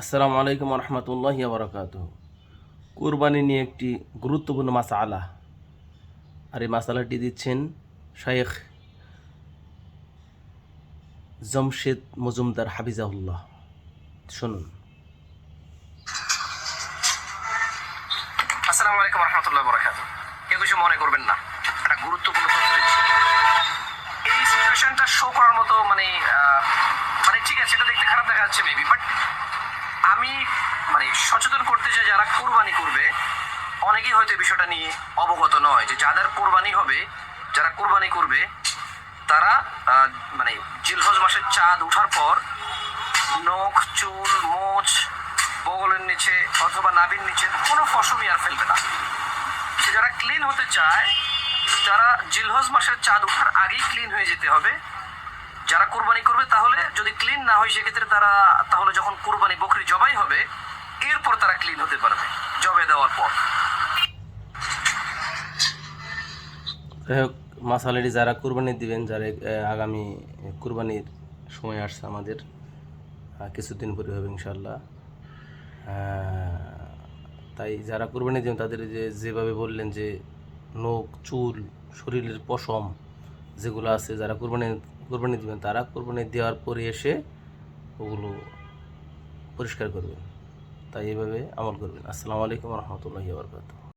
আসসালামু আলাইকুম রহমতুল্লাহ বরকাত কুরবানি নিয়ে একটি গুরুত্বপূর্ণ মাসালা। আর এই মাসালাটি দিচ্ছেন শায়েখ জমশেদ মজুমদার হাফিজাহুল্লাহ। শুনুন। আসসালামু আলাইকুম রহমতুল্লাহ বরাকাত কেউ কিছু মনে করবেন না। একটা গুরুত্বপূর্ণ এই সিচুয়েশনটা শো করার মতো মানে মানে ঠিক আছে এটা দেখতে খারাপ দেখা যাচ্ছে মেবি বাট আমি মানে সচেতন করতে চাই যারা কোরবানি করবে, অনেকেই হয়তো বিষয়টা নিয়ে অবগত নয় যে যাদের কোরবানি হবে, যারা কোরবানি করবে, তারা মানে জিলহজ মাসের চাঁদ ওঠার পর নখ, চুল, মোচ, বগলের নিচে অথবা নাবির নিচে কোনো ফসমি আর ফেলবে না। সে যারা ক্লিন হতে চায়, তারা জিলহজ মাসের চাঁদ ওঠার আগেই ক্লিন হয়ে যেতে হবে। যারা কোরবানি করবে তাহলে যদি ক্লিন না হয়, সেক্ষেত্রে তারা তাহলে যখন কোরবানি হবে এরপর তারা ক্লিন হতে পারবে জবে দেওয়ার পর। যাই হোক যারা কুরবানি দিবেন, যারা আগামী কুরবানির সময় আসছে আমাদের কিছুদিন পরে হবে ইনশাল্লাহ তাই যারা কুরবানি দিবেন, তাদের যে, যেভাবে বললেন যে, নখ, চুল, শরীরের পশম যেগুলো আছে, যারা কুরবানি কুরবানি দিবেন, তারা কুরবানি দেওয়ার পরে এসে ওগুলো পরিষ্কার করবেন। তাই এভাবে আমল করবেন। আসসালামু আলাইকুম রহমতুল্লাহি বরকাত